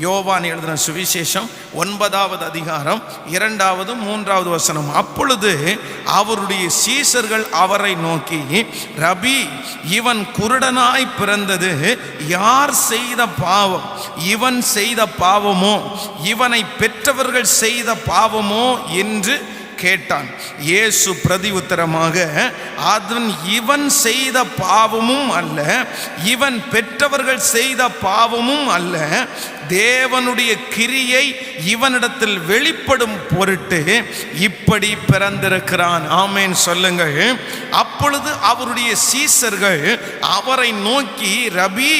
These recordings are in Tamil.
யோவான் எழுதின சுவிசேஷம் ஒன்பதாவது அதிகாரம் இரண்டாவது மூன்றாவது வசனம். அப்பொழுது அவருடைய சீசர்கள் அவரை நோக்கி ரபி இவன் குருடனாய் பிறந்தது. யார் செய்த பாவம்? இவன் செய்த பாவமோ? இவனை பெற்றவர்கள் செய்த பாவமோ? என்று கேட்டான். இயேசு பிரதி உத்தரமாக அதன் இவன் செய்த பாவமும் அல்ல இவன் பெற்றவர்கள் செய்த பாவமும் அல்ல தேவனுடைய கிரியை இவனிடத்தில் வெளிப்படும் பொருட்டு இப்படி பிறந்திருக்கிறான். ஆமேன் சொல்லுங்கள். அப்பொழுது அவருடைய சீசர்கள் அவரை நோக்கி ரபி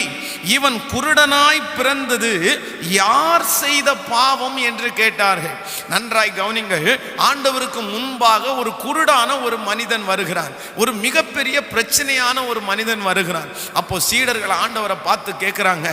இவன் குருடனாய் பிறந்தது யார் செய்த பாவம் என்று கேட்டார்கள். நன்றாய் கவனிங்கள் ஆண்டவருக்கு முன்பாக ஒரு குருடான ஒரு மனிதன் வருகிறான். ஒரு மிகப்பெரிய பிரச்சனையான ஒரு மனிதன் வருகிறான். அப்போ சீடர்கள் ஆண்டவரை பார்த்து கேட்குறாங்க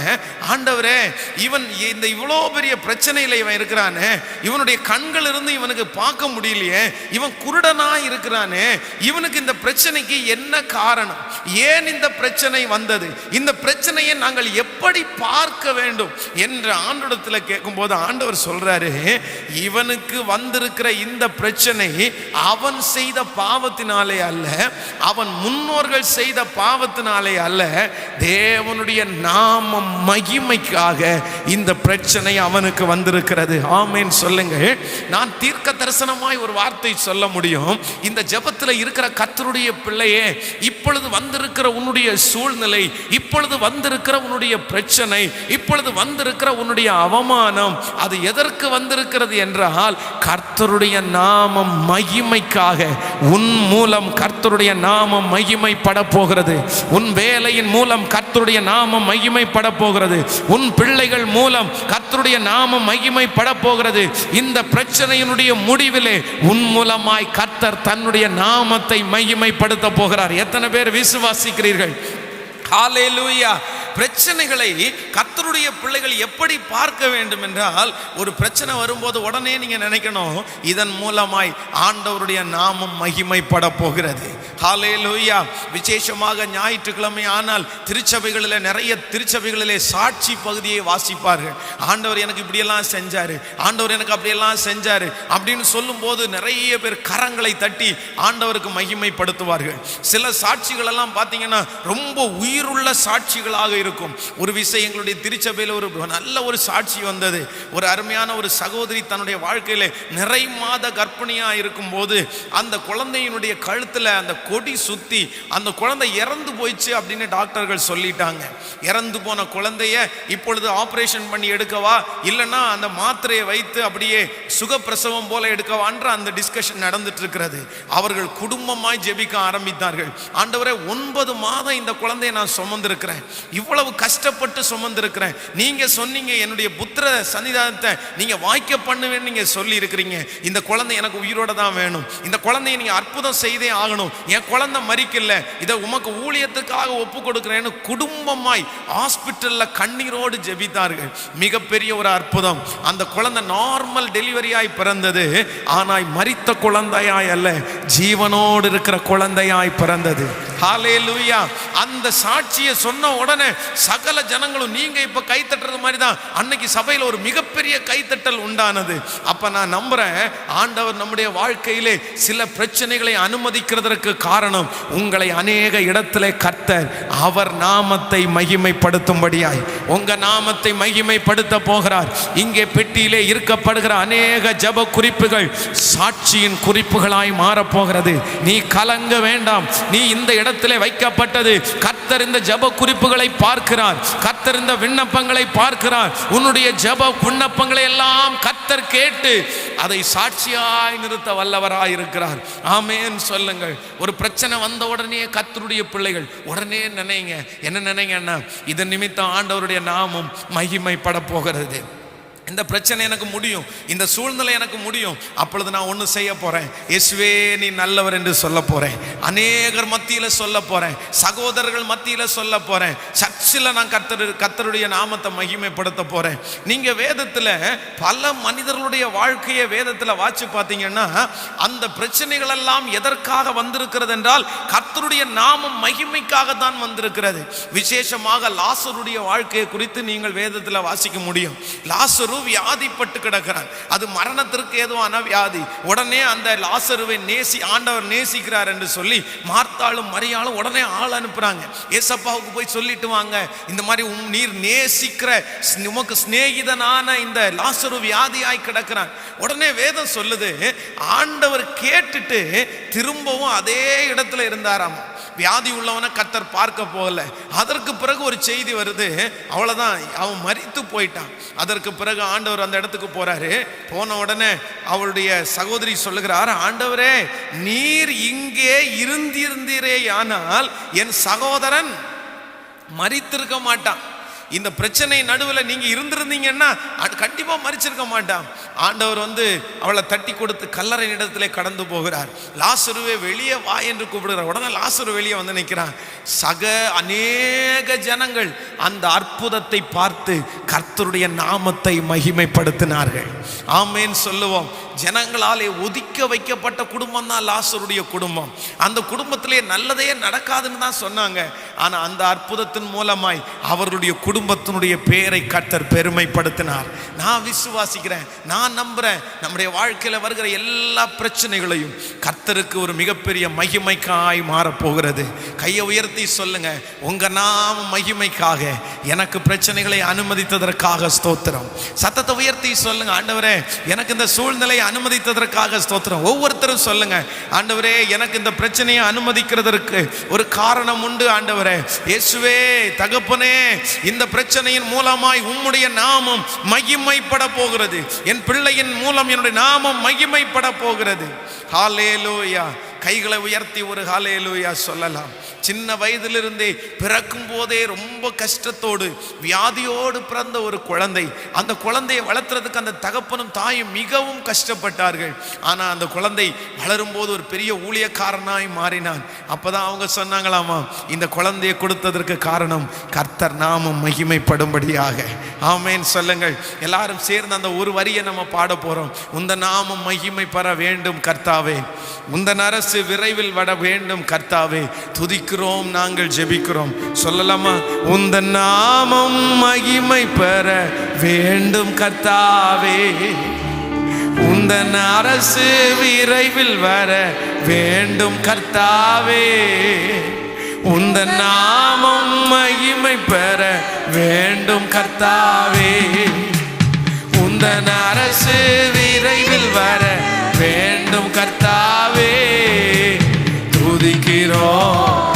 ஆண்டவரே இவன் இந்த இவ்வளோ பெரிய பிரச்சனையில் இவன் இருக்கிறானே இவனுடைய கண்கள் இருந்து இவனுக்கு பார்க்க முடியலையே இவன் குருடனாய் இருக்கிறானே இவனுக்கு இந்த பிரச்சனைக்கு என்ன காரணம்? ஏன் இந்த பிரச்சனை வந்தது? இந்த பிரச்சனையை நாங்கள் எப்படி பார்க்க வேண்டும் என்று ஆண்டோடத்தில் கேட்கும்போது ஆண்டவர் சொல்றாரு இவனுக்கு வந்திருக்கிற இந்த பிரச்சனை அவன் செய்த பாவத்தினாலே அல்ல அவன் முன்னோர்கள் செய்த பாவத்தினாலே அல்ல தேவனுடைய நாம மகிமைக்காக இந்த பிரச்சனை அவனுக்கு வந்திருக்கிறது. ஆமேன். சொல்லுங்கள். நான் தீர்க்க தரிசனமாய் ஒரு வார்த்தை சொல்ல முடியும். இந்த ஜெபத்தில் இருக்கிற கத்தருடைய பிள்ளையே இப்பொழுது வந்திருக்கிற உன்னுடைய சூழ்நிலை இப்பொழுது வந்திருக்கிற உன்னுடைய பிரச்சனை இப்பொழுது வந்திருக்கிற உன்னுடைய அவமானம் அது எதற்கு வந்திருக்கிறது என்றால் கர்த்தருடைய நாமம் மகிமைக்காக உன் மூலம் கர்த்தருடைய நாமம் மகிமைப்பட போகிறது. உன் வேலையின் மூலம் கர்த்தருடைய நாமம் மகிமைப்பட போகிறது. உன் பிள்ளைகள் மூலம் கர்த்தருடைய நாமம் மகிமைப்பட போகிறது. இந்த பிரச்சனையினுடைய முடிவிலே உன் மூலமாய் கர்த்தர் தன்னுடைய நாமத்தை மகிமைப்படுத்த போகிறார். எத்தனை பேர் விசுவாசிக்கிறீர்கள்? ஹalleluya. பிரச்சனைகளை கத்தருடைய பிள்ளைகள் எப்படி பார்க்க வேண்டும் என்றால் ஒரு பிரச்சனை வரும்போது உடனே நீங்க நினைக்கணும் இதன் மூலமாய் ஆண்டவருடைய நாமம் மகிமைப்பட போகிறது. லூயா விசேஷமாக ஞாயிற்றுக்கிழமை ஆனால் திருச்சபைகளில் நிறைய திருச்சபைகளிலே சாட்சி பகுதியை வாசிப்பார்கள். ஆண்டவர் எனக்கு இப்படியெல்லாம் செஞ்சாரு ஆண்டவர் எனக்கு அப்படியெல்லாம் செஞ்சாரு அப்படின்னு சொல்லும்போது நிறைய பேர் கரங்களை தட்டி ஆண்டவருக்கு மகிமைப்படுத்துவார்கள். சில சாட்சிகளெல்லாம் பார்த்தீங்கன்னா ரொம்ப உயிருள்ள சாட்சிகளாக இருக்கும் இருக்கும். ஒரு விஷயம் எங்களுடைய திருச்சபையில் ஒரு நல்ல ஒரு சாட்சி வந்தது. ஒரு அருமையான ஒரு சகோதரி தன்னுடைய வாழ்க்கையில் நிறை மாத கர்ப்பிணியா இருக்கும்போது அந்த குழந்தையினுடைய கழுத்தில் அந்த கொடி சுற்றி அந்த குழந்தை இறந்து போயிடுச்சு அப்படின்னு டாக்டர்கள் சொல்லிட்டாங்க. இறந்து போன குழந்தைய இப்பொழுது ஆப்ரேஷன் பண்ணி எடுக்கவா? இல்லைன்னா அந்த மாத்திரையை வைத்து அப்படியே சுகப்பிரசவம் போல எடுக்கவான்ற அந்த டிஸ்கஷன் நடந்துட்டு இருக்கிறது அவர்கள் குடும்பமாய் ஜெபிக்க ஆரம்பித்தார்கள். ஆண்டவரே ஒன்பது மாதம் இந்த குழந்தையை நான் சுமந்திருக்கிறேன். இவ்வளவு கஷ்டப்பட்டு சுமந்திருக்கிறேன். நீங்க சொன்னீங்க என்னுடைய புத்திர சன்னிதானத்தை நீங்க வாய்க்க பண்ணுவேன்னு நீங்க சொல்லி இருக்கிறீங்க இந்த குழந்தை எனக்கு உயிரோட தான் வேணும். இந்த குழந்தையை நீங்க அற்புதம் செய்தே ஆகணும். என் குழந்தை மறிக்கல இதை உமக்கு ஊழியத்துக்காக ஒப்பு கொடுக்கிறேன்னு குடும்பமாய் ஹாஸ்பிட்டல்ல கண்ணீரோடு ஜெபித்தார்கள். மிகப்பெரிய ஒரு அற்புதம். அந்த குழந்தை நார்மல் டெலிவரியாய் பிறந்தது. ஆனாய் மறித்த குழந்தையாய் அல்ல ஜீவனோடு இருக்கிற குழந்தையாய் பிறந்தது. ஹாலே லூயா அந்த சாட்சியை சொன்ன உடனே சகல ஜனங்களும் நீங்க இப்ப கை தட்டுறது மாதிரி தான். அன்னைக்கு சபையில் ஒரு மிகப்பெரிய கைத்தட்டல் உண்டானது. அப்ப நான் நம்புறேன் ஆண்டவர் நம்முடைய வாழ்க்கையிலே சில பிரச்சனைகளை அனுமதிக்கிறதற்கு காரணம் உங்களை அநேக இடத்துல கர்த்தர் அவர் நாமத்தை மகிமைப்படுத்தும்படியாய். உங்க நாமத்தை மகிமைப்படுத்த போகிறார். இங்கே பெட்டியிலே இருக்கப்படுகிற அநேக ஜப குறிப்புகள் சாட்சியின் குறிப்புகளாய் மாறப்போகிறது. நீ கலங்க வேண்டாம். நீ இந்த இடத்திலே வைக்கப்பட்டது. கர்த்தர் இந்த ஜப குறிப்புகளை பார்க்கிறார். கர்த்தர் இந்த விண்ணப்பங்களை பார்க்கிறார். உன்னுடைய ஜப விண்ணப்பங்களை எல்லாம் கத்தர் கேட்டு அதை சாட்சியாய் நிறுத்த வல்லவராய் இருக்கிறார். சொல்லுங்கள். ஒரு பிரச்சனை வந்த உடனே கத்தருடைய பிள்ளைகள் உடனே நினைங்க. என்ன நினைங்கன்னா இதன் நிமித்தம் ஆண்டவருடைய நாமம் மகிமைப்பட போகிறது. இந்த பிரச்சனை எனக்கு முடியும் இந்த சூழ்நிலை எனக்கு முடியும் அப்பொழுது நான் ஒன்று செய்ய போகிறேன் இயேசுவே நீ நல்லவர் என்று சொல்ல போகிறேன் அநேகர் மத்தியில் சொல்ல போகிறேன் சகோதரர்கள் மத்தியில் சொல்ல போகிறேன் சர்ச்சில் நான் கத்தர் கத்தருடைய நாமத்தை மகிமைப்படுத்த போகிறேன் நீங்கள் வேதத்தில் பல மனிதர்களுடைய வாழ்க்கையை வேதத்தில் வாட்சி பார்த்தீங்கன்னா அந்த பிரச்சனைகள் எல்லாம் எதற்காக வந்திருக்கிறது என்றால் கர்த்தருடைய நாமம் மகிமைக்காக தான் வந்திருக்கிறது. விசேஷமாக லாசருடைய வாழ்க்கையை குறித்து நீங்கள் வேதத்தில் வாசிக்க முடியும். லாசரு வியாதிப்பட்டு கிடக்கிறான். அது மரணத்திற்கு ஏதுவான வியாதி உடனே அந்த லாசருவை நேசி ஆண்டவர் நேசிக்கிறார் என்று சொல்லி மார்த்தாலும் மரியாளும் உடனே ஆள் அனுப்புறாங்க. ஏசப்பாவுக்கு போய் சொல்லிட்டு வாங்க. இந்த மாதிரி உம் நீர் நேசிக்கிற உமக்கு சிநேகிதனான இந்த லாசரு வியாதியாய் கிடக்கிறான். உடனே வேதம் சொல்லுது ஆண்டவர் கேட்டுட்டு திரும்பவும் அதே இடத்துல இருந்தாராம். வியாதி உள்ளவனை கத்தர் பார்க்க போகல. அதற்கு பிறகு ஒரு செய்தி வருது. அவ்வளோதான் அவன் மறித்து போயிட்டான். அதற்கு பிறகு ஆண்டவர் அந்த இடத்துக்கு போறாரு. போன உடனே அவளுடைய சகோதரி சொல்லுகிறார் ஆண்டவரே நீர் இங்கே இருந்திருந்தீரே ஆனால் என் சகோதரன் மறித்திருக்க மாட்டான். இந்த பிரச்சனை நடுவில் நீங்கள் இருந்திருந்தீங்கன்னா அது கண்டிப்பாக மறிச்சிருக்க மாட்டான். ஆண்டவர் வந்து அவளை தட்டி கொடுத்து கல்லறை இடத்திலே கடந்து போகிறார். லாசுருவே வெளியே வா என்று கூப்பிடுகிறார். உடனே லாசுரு வெளியே வந்து நிற்கிறான். சக அநேக ஜனங்கள் அந்த அற்புதத்தை பார்த்து கர்த்தருடைய நாமத்தை மகிமைப்படுத்தினார்கள். ஆமேன் சொல்லுவோம். ஜனங்களாலே ஒதுக்க வைக்கப்பட்ட குடும்பம் தான் லாசருடைய குடும்பம். அந்த குடும்பத்திலே நல்லதே நடக்காதுன்னு தான் சொன்னாங்க. ஆனால் அந்த அற்புதத்தின் மூலமாய் அவருடைய குடும்பத்தினுடைய பெயரை கர்த்தர் பெருமைப்படுத்தினார். நான் விசுவாசிக்கிறேன் நான் நம்புகிறேன் நம்முடைய வாழ்க்கையில் வருகிற எல்லா பிரச்சனைகளையும் கர்த்தருக்கு ஒரு மிகப்பெரிய மகிமைக்காய் மாறப்போகிறது. கையை உயர்த்தி சொல்லுங்க உங்கள் நாம மகிமைக்காக எனக்கு பிரச்சனைகளை அனுமதித்ததற்காக ஸ்தோத்திரம். சத்தத்தை உயர்த்தி சொல்லுங்க ஆண்டவரே எனக்கு இந்த சூழ்நிலையை அனுமதித்ததற்காக ஸ்தோத்திரம். ஒவ்வொருத்தரும் சொல்லுங்க ஆண்டவரே எனக்கு இந்த பிரச்சனையை அனுமதிக்கிறதற்கு ஒரு காரணம் உண்டு ஆண்டவரே. இயேசுவே தகப்பனே இந்த பிரச்சனையின் மூலமாய் உம்முடைய நாமம் மகிமைப்பட போகிறது. என் பிள்ளையின் மூலம் என்னுடைய நாமம் மகிமைப்பட போகிறது. ஹalleluya. கைகளை உயர்த்தி ஒரு காலையிலுயா சொல்லலாம். சின்ன வயதிலிருந்தே பிறக்கும் போதே ரொம்ப கஷ்டத்தோடு வியாதியோடு பிறந்த ஒரு குழந்தை அந்த குழந்தையை வளர்த்துறதுக்கு அந்த தகப்பனும் தாயும் மிகவும் கஷ்டப்பட்டார்கள். ஆனால் அந்த குழந்தை வளரும் போது ஒரு பெரிய ஊழியக்காரனாய் மாறினான். அப்போதான் அவங்க சொன்னாங்களாமா இந்த குழந்தையை கொடுத்ததற்கு காரணம் கர்த்தர் நாமம் மகிமைப்படும்படியாக. ஆமேன் சொல்லுங்கள். எல்லாரும் சேர்ந்து அந்த ஒரு வரியை நம்ம பாட போகிறோம் உந்த நாமம் மகிமை பெற வேண்டும் கர்த்தாவே. உந்தன் அரசு விரைவில் வர வேண்டும் கர்த்தாவே. துதிக்கிறோம் நாங்கள் ஜெபிக்கிறோம். சொல்லலாமா? உந்த நாமம் மகிமை பெற வேண்டும் கர்த்தாவே. உந்தன் அரசு விரைவில் வர வேண்டும் கர்த்தாவே. உந்த நாமம் மகிமை பெற வேண்டும் கர்த்தாவே. உந்தன் அரசு விரைவில் வர வேண்டும் கர்த்தாவே. துதிக்கிறோம்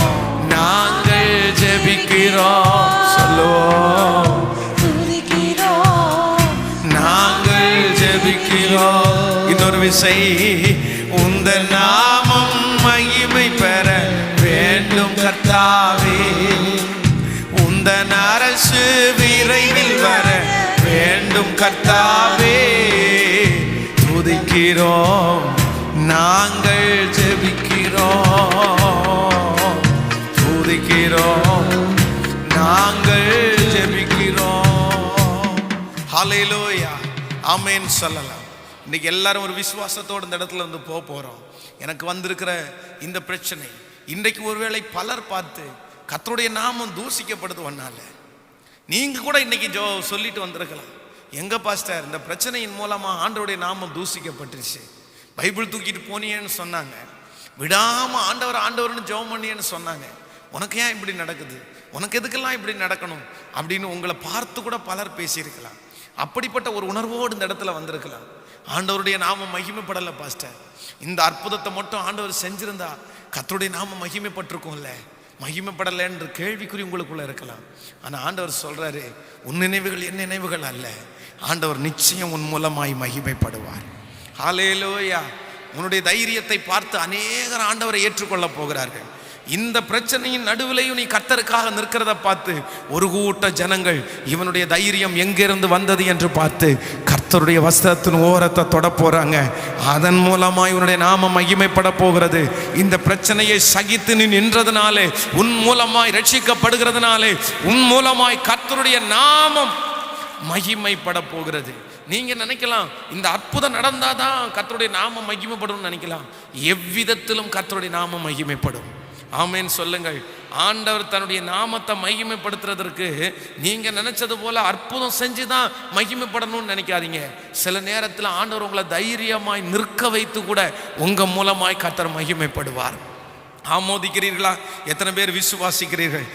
நாங்கள் ஜெபிக்கிறோம். சொல்லுவோம். நாங்கள் ஜெபிக்கிறோம். இன்னொரு விசை. கர்த்தாவே துதிக்கிறோம். நாங்கள் ஜெபிக்கிறோம். துதிக்கிறோம். நாங்கள் ஜெபிக்கிறோம். ஹalleluya ஆமென் சொல்லலாம். இன்னைக்கு எல்லாரும் ஒரு விசுவாசத்தோட இந்த இடத்துல இருந்து போக போகிறோம் எனக்கு வந்திருக்கிற இந்த பிரச்சனை இன்றைக்கு ஒருவேளை பலர் பார்த்து கத்தருடைய நாமம் தூசிக்கப்படுது ஒன்னால நீங்கள் கூட இன்னைக்கு ஜோ சொல்லிட்டு வந்திருக்கலாம். எங்க பாஸ்டர் இந்த பிரச்சனையின் மூலமா ஆண்டவருடைய நாமம் தூசிக்கப்பட்டுருச்சு. பைபிள் தூக்கிட்டு போனியேன்னு சொன்னாங்க. விடாம ஆண்டவர் ஆண்டவர்னு ஜெபம் பண்ணியேன்னு சொன்னாங்க. உனக்கு ஏன் இப்படி நடக்குது? உனக்கு எதுக்கெல்லாம் இப்படி நடக்கணும்? அப்படின்னு உங்களை பார்த்து கூட பலர் பேசியிருக்கலாம். அப்படிப்பட்ட ஒரு உணர்வோடு இந்த இடத்துல வந்திருக்கலாம். ஆண்டவருடைய நாமம் மகிமைப்படலை பாஸ்டர். இந்த அற்புதத்தை மட்டும் ஆண்டவர் செஞ்சிருந்தா கத்தருடைய நாமம் மகிமைப்பட்டிருக்கும்ல. மகிமைப்படலைன்ற கேள்விக்குறி உங்களுக்குள்ள இருக்கலாம். ஆனால் ஆண்டவர் சொல்றாரு உன் நினைவுகள் என் நினைவுகள் அல்ல. ஆண்டவர் நிச்சயம் உன் மூலமாய் மகிமைப்படுவார். ஹalleluya. உன்னுடைய தைரியத்தை பார்த்து அநேகர் ஆண்டவரை ஏற்றுக்கொள்ளப் போகிறார்கள். இந்த பிரச்சனையின் நடுவிலையும் நீ கர்த்தருக்காக நிற்கிறத பார்த்து ஒரு கூட்ட ஜனங்கள் இவனுடைய தைரியம் எங்கிருந்து வந்தது என்று பார்த்து கர்த்தருடைய வஸ்திரத்தின் ஓரத்தை தொட போறாங்க. அதன் மூலமா இவனுடைய நாமம் மகிமைப்பட போகிறது. இந்த பிரச்சனையை சகித்து நீ நின்றதுனாலே உன் மூலமாய் ரட்சிக்கப்படுகிறதுனாலே உன் மூலமாய் கர்த்தருடைய நாமம் மகிமைப்பட போகிறது. நீங்க நினைக்கலாம் இந்த அற்புதம் நடந்தாதான் கர்த்தருடைய நாமம் மகிமைப்படும் நினைக்கலாம். எவ்விதத்திலும் கர்த்தருடைய நாமம் மகிமைப்படும். ஆமேன்னு சொல்லுங்கள். ஆண்டவர் தன்னுடைய நாமத்தை மகிமைப்படுத்துறதற்கு நீங்கள் நினச்சது போல அற்புதம் செஞ்சு தான் மகிமைப்படணும்னு நினைக்காதீங்க. சில நேரத்தில் ஆண்டவர் உங்களை தைரியமாய் நிற்க வைத்து கூட உங்கள் மூலமாய் கத்தர் மகிமைப்படுவார். ஆமோதிக்கிறீர்களா? எத்தனை பேர் விசுவாசிக்கிறீர்கள்?